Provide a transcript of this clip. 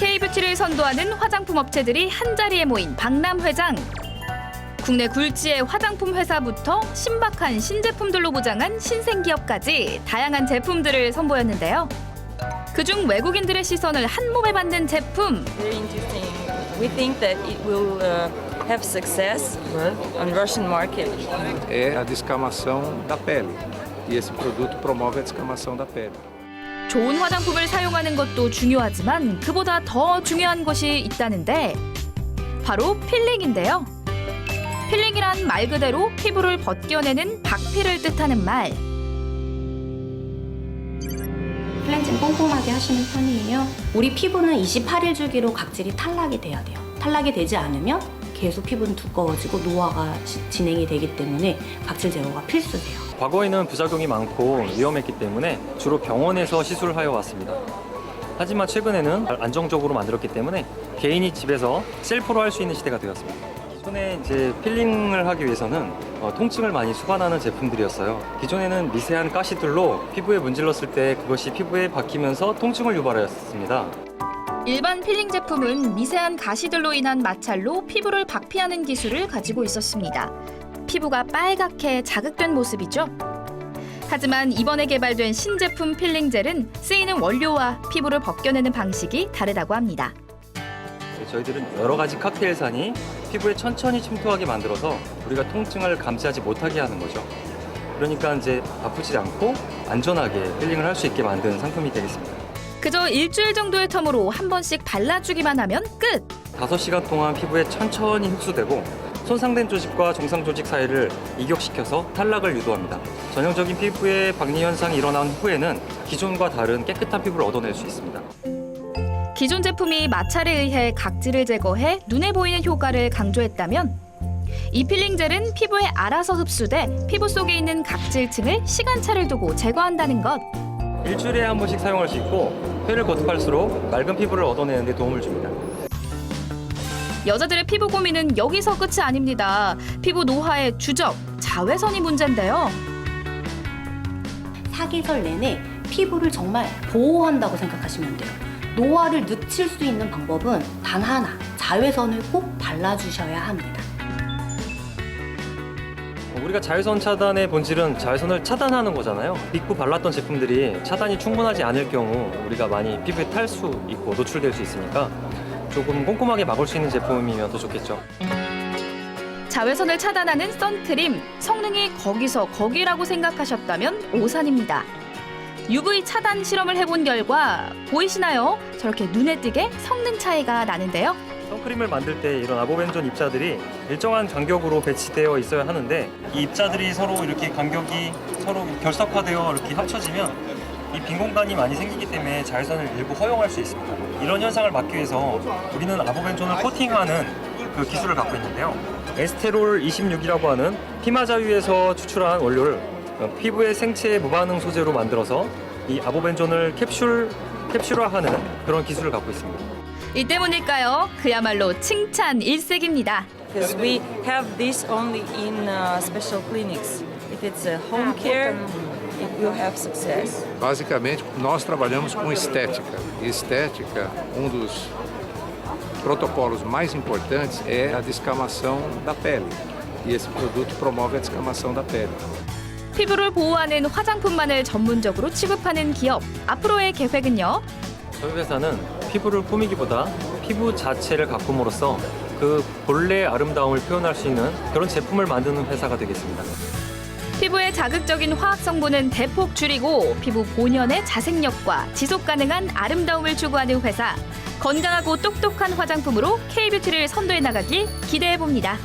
K뷰티를 선도하는 화장품 업체들이 한자리에 모인 박람회장. 국내 굴지의 화장품 회사부터 신박한 신제품들로 무장한 신생기업까지 다양한 제품들을 선보였는데요. 그중 외국인들의 시선을 한 몸에 받는 제품. Very interesting. We think that it will uh, have success on Russian market. é a descamação da pele. E esse produto promove a descamação da pele. 좋은 화장품을 사용하는 것도 중요하지만 그보다 더 중요한 것이 있다는데 바로 필링인데요. 필링이란 말 그대로 피부를 벗겨내는 박피를 뜻하는 말. 클렌징 꼼꼼하게 하시는 편이에요. 우리 피부는 28일 주기로 각질이 탈락이 돼야 돼요. 탈락이 되지 않으면 계속 피부는 두꺼워지고 노화가 시- 진행이 되기 때문에 각질 제거가 필수세요. 과거에는 부작용이 많고 위험했기 때문에 주로 병원에서 시술을 하여 왔습니다. 하지만 최근에는 안정적으로 만들었기 때문에 개인이 집에서 셀프로 할 수 있는 시대가 되었습니다. 기존에 이제 필링을 하기 위해서는 어, 통증을 많이 수반하는 제품들이었어요. 기존에는 미세한 가시들로 피부에 문질렀을 때 그것이 피부에 박히면서 통증을 유발하였습니다. 일반 필링 제품은 미세한 가시들로 인한 마찰로 피부를 박피하는 기술을 가지고 있었습니다. 피부가 빨갛게 자극된 모습이죠. 하지만 이번에 개발된 신제품 필링 젤은 쓰이는 원료와 피부를 벗겨내는 방식이 다르다고 합니다. 저희들은 여러 가지 칵테일산이 피부에 천천히 침투하게 만들어서 우리가 통증을 감지하지 못하게 하는 거죠. 그러니까 이제 아프지 않고 안전하게 필링을 할 수 있게 만든 상품이 되겠습니다. 그저 일주일 정도의 텀으로 한 번씩 발라주기만 하면 끝! 5시간 동안 피부에 천천히 흡수되고 손상된 조직과 정상 조직 사이를 이격시켜서 탈락을 유도합니다. 전형적인 피부의 박리 현상이 일어난 후에는 기존과 다른 깨끗한 피부를 얻어낼 수 있습니다. 기존 제품이 마찰에 의해 각질을 제거해 눈에 보이는 효과를 강조했다면 이 필링 젤은 피부에 알아서 흡수돼 피부 속에 있는 각질층을 시간차를 두고 제거한다는 것. 일주일에 한 번씩 사용할 수 있고 회를 거듭할수록 맑은 피부를 얻어내는 데 도움을 줍니다. 여자들의 피부 고민은 여기서 끝이 아닙니다. 피부 노화의 주적, 자외선이 문제인데요. 사계절 내내 피부를 정말 보호한다고 생각하시면 돼요. 노화를 늦출 수 있는 방법은 단 하나, 자외선을 꼭 발라주셔야 합니다. 우리가 자외선 차단의 본질은 자외선을 차단하는 거잖아요. 믿고 발랐던 제품들이 차단이 충분하지 않을 경우 우리가 많이 피부에 탈 수 있고 노출될 수 있으니까 조금 꼼꼼하게 막을 수 있는 제품이면 더 좋겠죠. 자외선을 차단하는 선크림, 성능이 거기서 거기라고 생각하셨다면 오산입니다. UV 차단 실험을 해본 결과 보이시나요? 저렇게 눈에 띄게 성능 차이가 나는데요. 선크림을 만들 때 이런 아보벤존 입자들이 일정한 간격으로 배치되어 있어야 하는데 이 입자들이 서로 이렇게 간격이 서로 결석화되어 이렇게 합쳐지면 이 빈 공간이 많이 생기기 때문에 자외선을 일부 허용할 수 있습니다. 이런 현상을 막기 위해서 우리는 아보벤존을 코팅하는 그 기술을 갖고 있는데요. 에스테롤 26이라고 하는 피마자유에서 추출한 원료를 어, 피부의 생체 무반응 소재로 만들어서 이 아보벤존을 캡슐 캡슐화하는 그런 기술을 갖고 있습니다. 이 때문일까요? 그야말로 칭찬 일색입니다. Because we have this only in uh, special clinics. If it's a home care, it will have success. Basicamente, nós trabalhamos com estética. E estética, um dos protocolos mais importantes é a descamação da pele. E esse produto promove a descamação da pele. 피부를 보호하는 화장품만을 전문적으로 취급하는 기업. 앞으로의 계획은요? 저희 회사는 피부를 꾸미기보다 피부 자체를 가꿈으로써 그 본래의 아름다움을 표현할 수 있는 그런 제품을 만드는 회사가 되겠습니다. 피부의 자극적인 화학 성분은 대폭 줄이고 피부 본연의 자생력과 지속 가능한 아름다움을 추구하는 회사. 건강하고 똑똑한 화장품으로 K뷰티를 선도해 나가길 기대해 봅니다.